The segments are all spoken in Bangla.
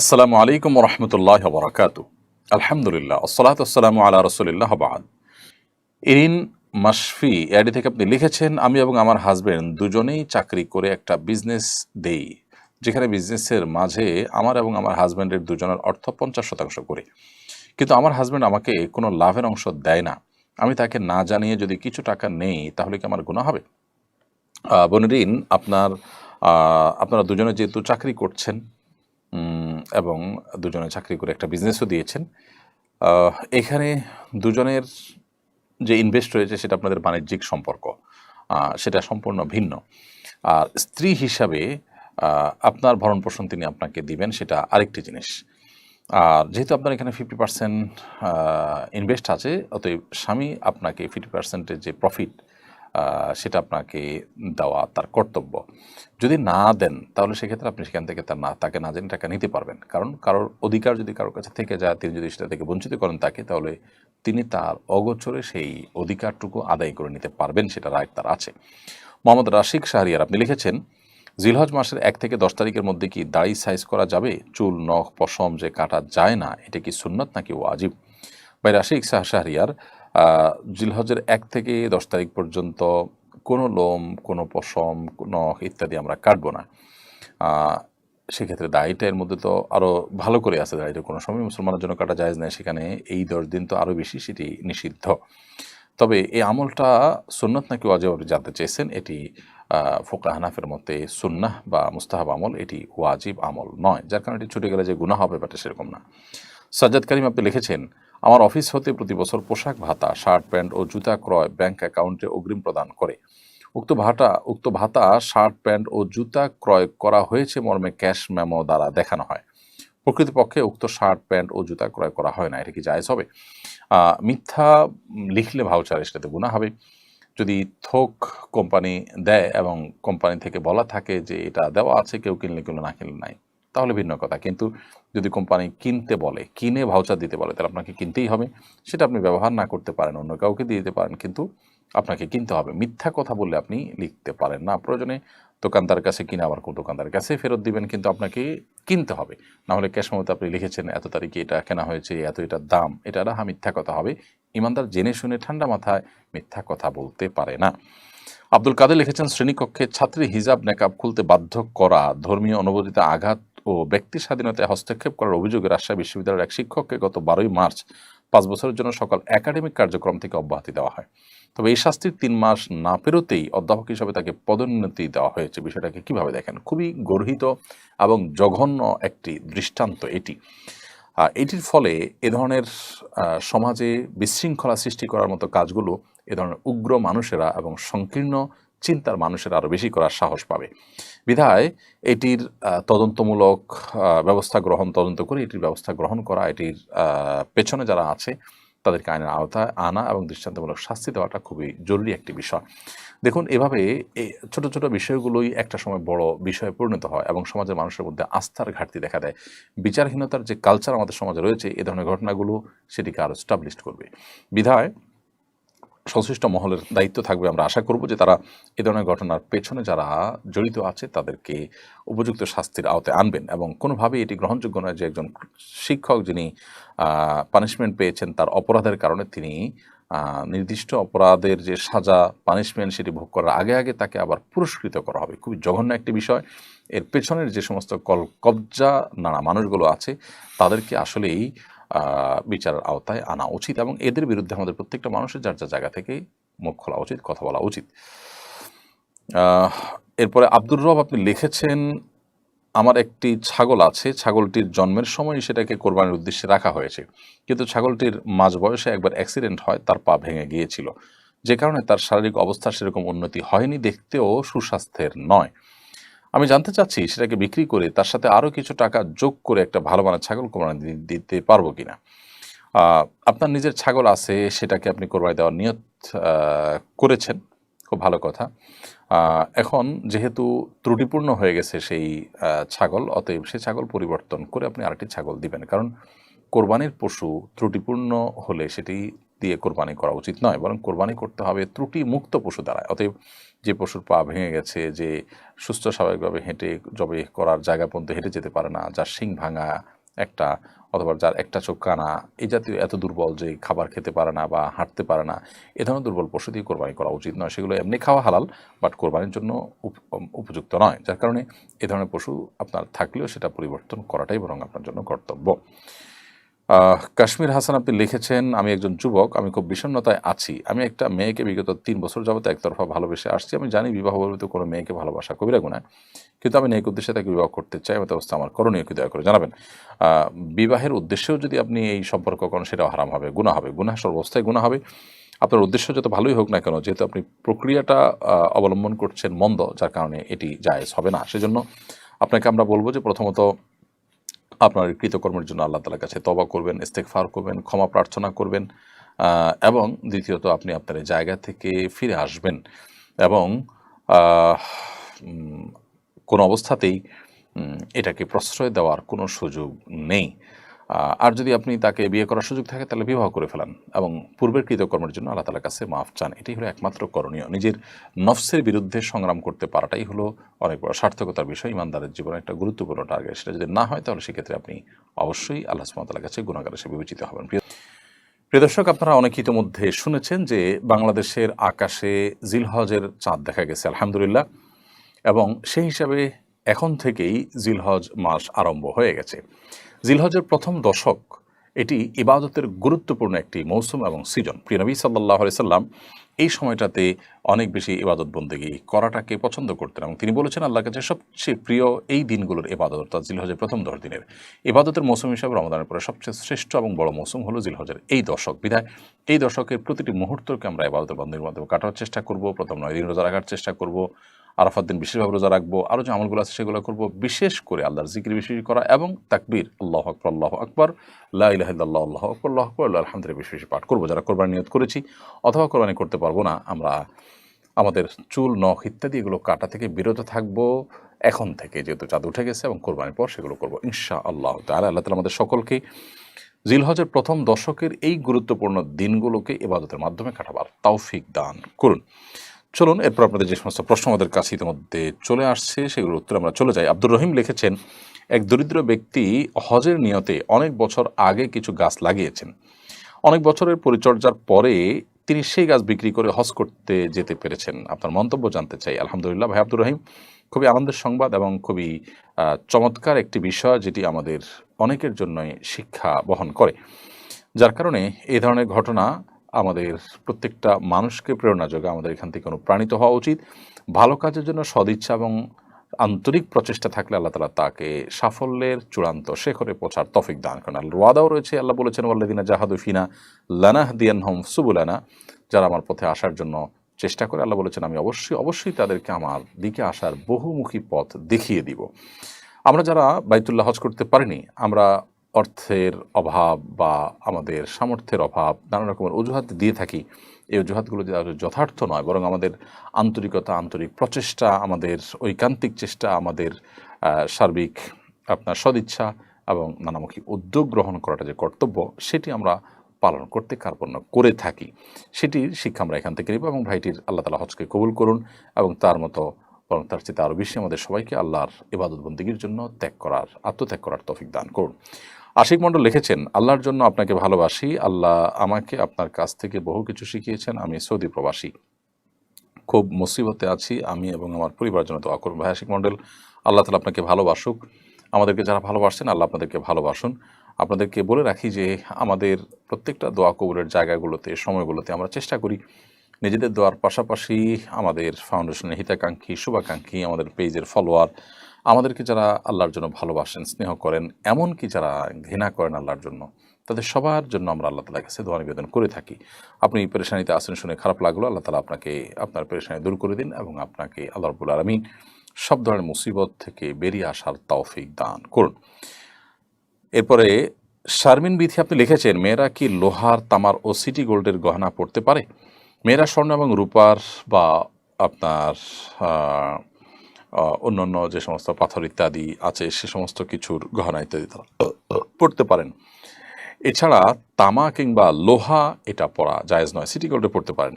আসসালামু আলাইকুম রহমতুল্লাহ বরাকাত আলহামদুলিল্লাহ, আসসালাত আসসালামু আলা রসুলিল্লাহ বাদ। ইরিন মাসফি এডি থেকে আপনি লিখেছেন, আমি এবং আমার হাজবেন্ড দুজনেই চাকরি করে একটা বিজনেস দেই, যেখানে বিজনেসের মাঝে আমার এবং আমার হাজব্যান্ডের দুজনের অর্থ পঞ্চাশ শতাংশ করে। কিন্তু আমার হাজব্যান্ড আমাকে কোনো লাভের অংশ দেয় না। আমি তাকে না জানিয়ে যদি কিছু টাকা নেই, তাহলে কি আমার গুণা হবে? বনরিন আপনার আপনারা দুজনে যেহেতু চাকরি করছেন এবং দুজনে চাকরি করে একটা বিজনেসও দিয়েছেন। এখানে দুজনের যে ইনভেস্ট রয়েছে সেটা আপনাদের বাণিজ্যিক সম্পর্ক। সেটা সম্পূর্ণ ভিন্ন। আর স্ত্রী হিসাবে আপনার ভরণ পোষণ তিনি আপনাকে দিবেন, সেটা আরেকটি জিনিস। আর যেহেতু আপনার এখানে ফিফটি পার্সেন্ট ইনভেস্ট আছে, অতএব স্বামী আপনাকে ফিফটি পার্সেন্টের যে প্রফিট সেটা আপনাকে দেওয়া তার কর্তব্য। যদি না দেন, তাহলে সেক্ষেত্রে আপনি সেখান থেকে তার না, তাকে না জেনে টাকা নিতে পারবেন। কারণ কারোর অধিকার যদি কারোর কাছে থেকে যায়, তিনি যদি সেটা থেকে বঞ্চিত করেন তাকে, তাহলে তিনি তার অগোচরে সেই অধিকারটুকু আদায় করে নিতে পারবেন, সেটা রায় তার আছে। মোহাম্মদ রাশিক শাহরিয়ার, আপনি লিখেছেন, জিলহজ মাসের এক থেকে দশ তারিখের মধ্যে কি দাড়ি সাইজ করা যাবে? চুল, নখ, পশম যে কাটা যায় না, এটা কি সুন্নত নাকি ওয়াজিব? ভাই রাশিক শাহ শাহরিয়ার জিলহজের এক থেকে দশ তারিখ পর্যন্ত কোনো লোম, কোনো পশম নখ ইত্যাদি আমরা কাটবো না। সেক্ষেত্রে দাড়িটা এর মধ্যে তো আরও ভালো করে আছে দাড়িটা কোনো সময় মুসলমানের জন্য কাটা যায় না সেখানে এই দশ দিন তো আরও বেশি সেটি নিষিদ্ধ। তবে এই আমলটা সুন্নত নাকি ওয়াজিব জানতে চেয়েছেন, এটি ফোকা হানাফের মতে সুন্নাহ বা মুস্তাহাব আমল এটি ওয়াজিব আমল নয়, যার কারণে এটি ছুটে গেলে যে গুনাহ হবে ব্যাপারটা সেরকম না। সাজ্জাদ করিম আপনি লিখেছেন আমার অফিস হতে প্রতি বছর পোশাক, ভাতা, শার্ট, প্যান্ট ও জুতা ক্রয় ব্যাংক অ্যাকাউন্টে অগ্রিম প্রদান করে। উক্ত ভাতা উক্ত ভাতা, শার্ট, প্যান্ট ও জুতা ক্রয় করা হয়েছে মর্মে ক্যাশ মেমো দ্বারা দেখানো হয়। প্রকৃতপক্ষে উক্ত শার্ট, প্যান্ট ও জুতা ক্রয় করা হয় না, এটা কি জায়েজ হবে? মিথ্যা লিখলে ভাউচার সেটাতে গুণা হবে। যদি থোক কোম্পানি দেয় এবং কোম্পানি থেকে বলা থাকে যে এটা দেওয়া আছে, কেউ কিনলে কিনলে না কিনলে নাই। তাহলে ভিন্ন কথা। কিন্তু যদি কোম্পানি কিনতে বলে, কিনে ভাউচার দিতে বলে, তাহলে আপনাকে কিনতেই হবে। সেটা আপনি ব্যবহার না করতে পারেন, অন্য কাউকে দিয়ে দিতে পারেন, কিন্তু আপনাকে কিনতে হবে। মিথ্যা কথা বললে আপনি লিখতে পারেন না। প্রয়োজনে দোকানদার কাছে কিনে আবার কোনো দোকানদারের কাছে ফেরত দিবেন, কিন্তু আপনাকে কিনতে হবে। নাহলে ক্যাশ মতো আপনি লিখেছেন, এত তারিখে এটা কেনা হয়েছে, এত এটার দাম। এটা রাহা মিথ্যা কথা হবে। ইমানদার জেনে শুনে ঠান্ডা মাথায় মিথ্যা কথা বলতে পারে না। আব্দুল কাদের লিখেছেন, শ্রেণীকক্ষে ছাত্রী হিজাব নেকাব খুলতে বাধ্য করা, ধর্মীয় অনুভূতিতে আঘাত ও ব্যক্তি স্বাধীনতায় হস্তক্ষেপ করার অভিযোগে রাজশাহী বিশ্ববিদ্যালয়ের এক শিক্ষককে গত বারোই মার্চ পাঁচ বছরের জন্য সকল একাডেমিক কার্যক্রম থেকে অব্যাহতি দেওয়া হয়। তবে এই শাস্তির তিন মাস না পেরোতেই অধ্যাপক হিসাবে তাকে পদোন্নতি দেওয়া হয়েছে। বিষয়টাকে কীভাবে দেখেন? খুবই গর্হিত এবং জঘন্য একটি দৃষ্টান্ত এটি। এটির ফলে এ ধরনের সমাজে বিশৃঙ্খলা সৃষ্টি করার মতো কাজগুলো এ ধরনের উগ্র মানুষেরা এবং সংকীর্ণ চিন্তার মানুষেরা আরও বেশি করার সাহস পাবে। বিধায় এটির তদন্তমূলক ব্যবস্থা গ্রহণ, তদন্ত করে এটির ব্যবস্থা গ্রহণ করা, এটির পেছনে যারা আছে তাদেরকে আইনের আওতায় আনা এবং দৃষ্টান্তমূলক শাস্তি দেওয়াটা খুবই জরুরি একটি বিষয়। দেখুন, এভাবে ছোট ছোট বিষয়গুলোই একটা সময় বড় বিষয়ে পরিণত হয় এবং সমাজের মানুষের মধ্যে আস্থার ঘাটতি দেখা দেয়। বিচারহীনতার যে কালচার আমাদের সমাজে রয়েছে, এ ধরনের ঘটনাগুলো সেটিকে আরও স্টাবলিশ করবে। বিধায় সংশ্লিষ্ট মহলের দায়িত্ব থাকবে। আমরা আশা করব যে তারা এ ধরনের ঘটনার পেছনে যারা জড়িত আছে, তাদেরকে উপযুক্ত শাস্তির আওতায় আনবেন এবং কোনোভাবেই এটি গ্রহণযোগ্য নয় যে একজন শিক্ষক যিনি পানিশমেন্ট পেয়েছেন তার অপরাধের কারণে তিনি নির্দিষ্ট অপরাধের যে সাজা পানিশমেন্ট সেটি ভোগ করার আগে আগে তাকে আবার পুরস্কৃত করা হবে। খুবই জঘন্য একটি বিষয়। এর পেছনের যে সমস্ত কল কবজা নানা মানুষগুলো আছে, তাদেরকে আসলেই বিচারের আওতায় আনা উচিত এবং এদের বিরুদ্ধে আমাদের প্রত্যেকটা মানুষের যার যার জায়গা থেকে মুখ খোলা উচিত, কথা বলা উচিত। এরপরে আব্দুর রব আপনি লিখেছেন, আমার একটি ছাগল আছে, ছাগলটির জন্মের সময় সেটাকে কোরবানির উদ্দেশ্যে রাখা হয়েছে। কিন্তু ছাগলটির মাঝ বয়সে একবার অ্যাক্সিডেন্ট হয়, তার পা ভেঙে গিয়েছিল। যে কারণে তার শারীরিক অবস্থা সেরকম উন্নতি হয়নি, দেখতেও সুস্বাস্থ্যের নয়। আমি জানতে চাচ্ছি সেটাকে বিক্রি করে তার সাথে আরও কিছু টাকা যোগ করে একটা ভালো মানের ছাগল কোরবানি দিতে পারব কিনা? আহ, আপনার নিজের ছাগল আছে সেটাকে আপনি কোরবানি দেওয়ার নিয়ত করেছেন খুব ভালো কথা। এখন যেহেতু ত্রুটিপূর্ণ হয়ে গেছে সেই ছাগল অতএব সে ছাগল পরিবর্তন করে আপনি আরেকটি ছাগল দিবেন। কারণ কোরবানির পশু ত্রুটিপূর্ণ হলে সেটি দিয়ে কোরবানি করা উচিত নয়, বরং কোরবানি করতে হবে ত্রুটি মুক্ত পশু দ্বারা অতএব যে পশুর পা ভেঙে গেছে, যে সুস্থ স্বাভাবিকভাবে হেঁটে জবে করার জায়গা পর্যন্ত হেঁটে যেতে পারে না, যার শিং ভাঙা একটা অথবা যার একটা চোখ কানা এই জাতীয় এত দুর্বল যে খাবার খেতে পারে না বা হাঁটতে পারে না, এ ধরনের দুর্বল পশু দিয়ে কোরবানি করা উচিত নয়। সেগুলো এমনি খাওয়া হালাল, বাট কোরবানির জন্য উপ- উপযুক্ত নয়, যার কারণে এ ধরনের পশু আপনার থাকলেও সেটা পরিবর্তন করাটাই বরং আপনার জন্য কর্তব্য। কাশ্মীর হাসান আপনি লিখেছেন, আমি একজন যুবক, আমি খুব বিষণ্ণতায় আছি। আমি একটা মেয়েকে বিগত তিন বছর যাবত একতরফা ভালোবেসে আসছি। আমি জানি বিবাহ বলতে কোনো মেয়েকে ভালোবাসা কবিরা গুণায় কিন্তু আমি নেক উদ্দেশ্যে তাকে বিবাহ করতে চাই। এমত অবস্থা আমার করণীয় কি দয়া করে জানাবেন? বিবাহের উদ্দেশ্যেও যদি আপনি এই সম্পর্ক করেন, সেটাও হারাম হবে গুণা হবে। গুণা সর্বস্থায় গুণা হবে। আপনার উদ্দেশ্য যত ভালোই হোক না কেন, যেহেতু আপনি প্রক্রিয়াটা অবলম্বন করছেন মন্দ, যার কারণে এটি জায়েজ হবে না। সেজন্য আপনাকে আমরা বলব যে প্রথমত আপনার কৃতকর্মের জন্য আল্লাহ তালার কাছে তবা করবেন ইস্তেকফার করবেন, ক্ষমা প্রার্থনা করবেন এবং দ্বিতীয়ত আপনি আপনার জায়গা থেকে ফিরে আসবেন এবং কোন অবস্থাতেই এটাকে প্রশ্রয় দেওয়ার কোনো সুযোগ নেই। আর যদি আপনি তাকে বিয়ে করার সুযোগ থাকে, তাহলে বিবাহ করে ফেলান এবং পূর্বের কৃতকর্মের জন্য আল্লাহ তালার কাছে মাফ চান। এটাই হলো একমাত্র করণীয়। নিজের নফসের বিরুদ্ধে সংগ্রাম করতে পারাটাই হলো অনেক বড় সার্থকতার বিষয়। ইমানদারের জীবনে একটা গুরুত্বপূর্ণ টার্গেট সেটা যদি না হয়, তাহলে সেক্ষেত্রে আপনি অবশ্যই আল্লাহ সুমতালার কাছে গুণাগার হিসেবে বিবেচিত হবেন। প্রিয় প্রিয় দর্শক, আপনারা অনেক ইতিমধ্যে শুনেছেন যে বাংলাদেশের আকাশে জিলহজের চাঁদ দেখা গেছে, আলহামদুলিল্লাহ। এবং সেই হিসাবে এখন থেকেই জিলহজ মাস আরম্ভ হয়ে গেছে। জিলহজের প্রথম দশক, এটি ইবাদতের গুরুত্বপূর্ণ একটি মৌসুম এবং সিজন। প্রিয় নবী সাল্লাহ সাল্লাম এই সময়টাতে অনেক বেশি ইবাদত বন্দেগী করাটাকে পছন্দ করতেন এবং তিনি বলেছেন, আল্লাহর কাছে সবচেয়ে প্রিয় এই দিনগুলোর ইবাদত অর্থাৎ জিলহজের প্রথম দশ দিনের। ইবাদতের মৌসুম হিসাবে রমদানের পরে সবচেয়ে শ্রেষ্ঠ এবং বড় মৌসুম হলো জিলহজের এই দশক। বিধায় এই দশকের প্রতিটি মুহূর্তকে আমরা ইবাদতের বন্ধের মাধ্যমে কাটার চেষ্টা করব, প্রথম নয়, দিন রোজা রাখার চেষ্টা করব আরাফাত দিন বিশেষভাবে রোজা রাখব, আরও যে আমলগুলো আছে সেগুলো করব, বিশেষ করে আল্লাহর জিকির বিশেষ করা এবং তাকবীর। আল্লাহ আকবর আল্লাহ আকবর লাহ আল্লাহ আকবর আল্লাহ আকবর, আল্লাহ আলহামদুলিল্লাহ বেশি বেশি পাঠ করব। যারা কোরবানি নিয়ত করেছি অথবা কোরবানি করতে পারব না, আমরা আমাদের চুল, নখ ইত্যাদি এগুলো কাটা থেকে বিরত থাকব। এখন থেকে যেহেতু চাঁদ উঠে গেছে এবং কোরবানির পর সেগুলো করব ইনশা আল্লাহ তাহলে আল্লাহ তালা আমাদের সকলকে জিলহজের প্রথম দশকের এই গুরুত্বপূর্ণ দিনগুলোকে ইবাদতের মাধ্যমে কাটাবার তৌফিক দান করুন। চলুন, এরপর আপনাদের যে সমস্ত প্রশ্ন আমাদের কাছে ইতিমধ্যে চলে আসছে, সেগুলোর উত্তরে আমরা চলে যাই। আব্দুর রহিম লিখেছেন, এক দরিদ্র ব্যক্তি হজের নিয়তে অনেক বছর আগে কিছু গাছ লাগিয়েছেন। অনেক বছরের পরিচর্যার পরে তিনি সেই গাছ বিক্রি করে হজ করতে যেতে পেরেছেন। আপনার মন্তব্য জানতে চাই। আলহামদুলিল্লাহ ভাই আব্দুর রহিম, খুবই আনন্দের সংবাদ এবং খুবই চমৎকার একটি বিষয় যেটি আমাদের অনেকের জন্যই শিক্ষা বহন করে। যার কারণে এই ধরনের ঘটনা আমাদের প্রত্যেকটা মানুষকে প্রেরণা যোগে আমাদের এখান থেকে অনুপ্রাণিত হওয়া উচিত। ভালো কাজের জন্য সদিচ্ছা এবং আন্তরিক প্রচেষ্টা থাকলে আল্লাহ তালা তাকে সাফল্যের চূড়ান্ত শেখরে পৌঁছার তফিক দান করেন। আল্লাহ ওয়াদাও রয়েছে, আল্লাহ বলেছেন ওয়াল্লাদিনা জাহাদুফিনা লানাহ দিয়ান হম সুবুলানা। যারা আমার পথে আসার জন্য চেষ্টা করে, আল্লাহ বলেছেন, আমি অবশ্যই অবশ্যই তাদেরকে আমার দিকে আসার বহুমুখী পথ দেখিয়ে দিব। আমরা যারা বাইতুল্লাহ হজ করতে পারিনি, আমরা অর্থের অভাব বা আমাদের সামর্থ্যের অভাব নানা রকমের অজুহাত দিয়ে থাকি। এই অজুহাতগুলো যে যথার্থ নয়, বরং আমাদের আন্তরিকতা, আন্তরিক প্রচেষ্টা, আমাদের ঐকান্তিক চেষ্টা, আমাদের সার্বিক আপনার সদিচ্ছা এবং নানামুখী উদ্যোগ গ্রহণ করাটা যে কর্তব্য, সেটি আমরা পালন করতে কার্পণ্য করে থাকি। সেটির শিক্ষা আমরা এখান থেকে নিব এবং ভাইটির আল্লাহ তালা হজকে কবুল করুন এবং তার মতো বরং তার চেয়ে আরও বেশি আমাদের সবাইকে আল্লাহর ইবাদত বন্দীগীর জন্য ত্যাগ করার, আত্মত্যাগ করার তৌফিক দান করুন। আশিক মণ্ডল লিখেছেন, আল্লাহর জন্য আপনাকে ভালোবাসি, আল্লাহ আমাকে আপনার কাছ থেকে বহু কিছু শিখিয়েছেন, আমি সৌদি প্রবাসী। খুব মুসিবতে আছি আমি এবং আমার পরিবার জন্য দোয়া করুন। ভাই আশিক মণ্ডল, আল্লাহ তালা আপনাকে ভালোবাসুক। আমাদেরকে যারা ভালোবাসেন আল্লাহ আপনাদেরকে ভালোবাসুন। আপনাদেরকে বলে রাখি যে আমাদের প্রত্যেকটা দোয়া কবুলের জায়গাগুলোতে, সময়গুলোতে আমরা চেষ্টা করি নিজেদের দোয়ার পাশাপাশি আমাদের ফাউন্ডেশনের হিতাকাঙ্ক্ষী, শুভাকাঙ্ক্ষী, আমাদের পেজের ফলোয়ার আমাদেরকে যারা আল্লাহর জন্য ভালোবাসেন, স্নেহ করেন, এমনকি যারা ঘৃণা করেন আল্লাহর জন্য, তাদের সবার জন্য আমরা আল্লাহ তালার কাছে দোয়া নিবেদন করে থাকি। আপনি পেরেশানিতে আসেন শুনে খারাপ লাগল, আল্লাহ তালা আপনাকে আপনার পেরেশানি দূর করে দিন এবং আপনাকে আল্লাহ রবুল আলমিন সব ধরনের মুসিবত থেকে বেরিয়ে আসার তৌফিক দান করুন। এরপরে শারমিন বিথি আপনি লিখেছেন, মেয়েরা কি লোহার, তামার ও সিটি গোল্ডের গহনা পড়তে পারে? মেয়েরা স্বর্ণ এবং রূপার বা আপনার অন্যান্য যে সমস্ত পাথর ইত্যাদি আছে, সে সমস্ত কিছুর গহনা ইত্যাদি তারা পড়তে পারেন। এছাড়া তামা কিংবা লোহা এটা পড়া জায়েজ নয়, সিটি গোল্ডে পড়তে পারেন।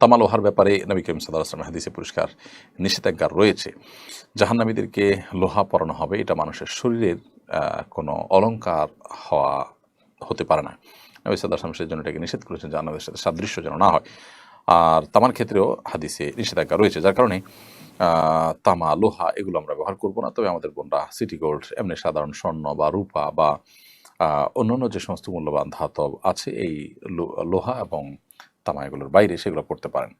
তামা লোহার ব্যাপারে নবী করিম সাদা আসলাম হাদিসে পুরস্কার নিষেধাজ্ঞা রয়েছে। জাহান্নামীদেরকে লোহা পরানো হবে, এটা মানুষের শরীরের কোনো অলংকার হওয়া হতে পারে না। নবী সাদা আসলাম সেই জন্য এটাকে নিষেধ করেছেন জাহান্নামের সাথে সাদৃশ্য যেন না হয়। আর তামার ক্ষেত্রেও হাদিসে নিষেধাজ্ঞা রয়েছে, যার কারণে তামা, লোহা এগুলো আমরা ব্যবহার করব না। তবে আমাদের বোনরা সিটি গোল্ড, এমনি সাধারণ স্বর্ণ বা রূপা বা অন্যান্য যে সমস্ত মূল্যবান ধাতব আছে, এই লোহা এবং তামা এগুলোর বাইরে সেগুলো পড়তে পারেন।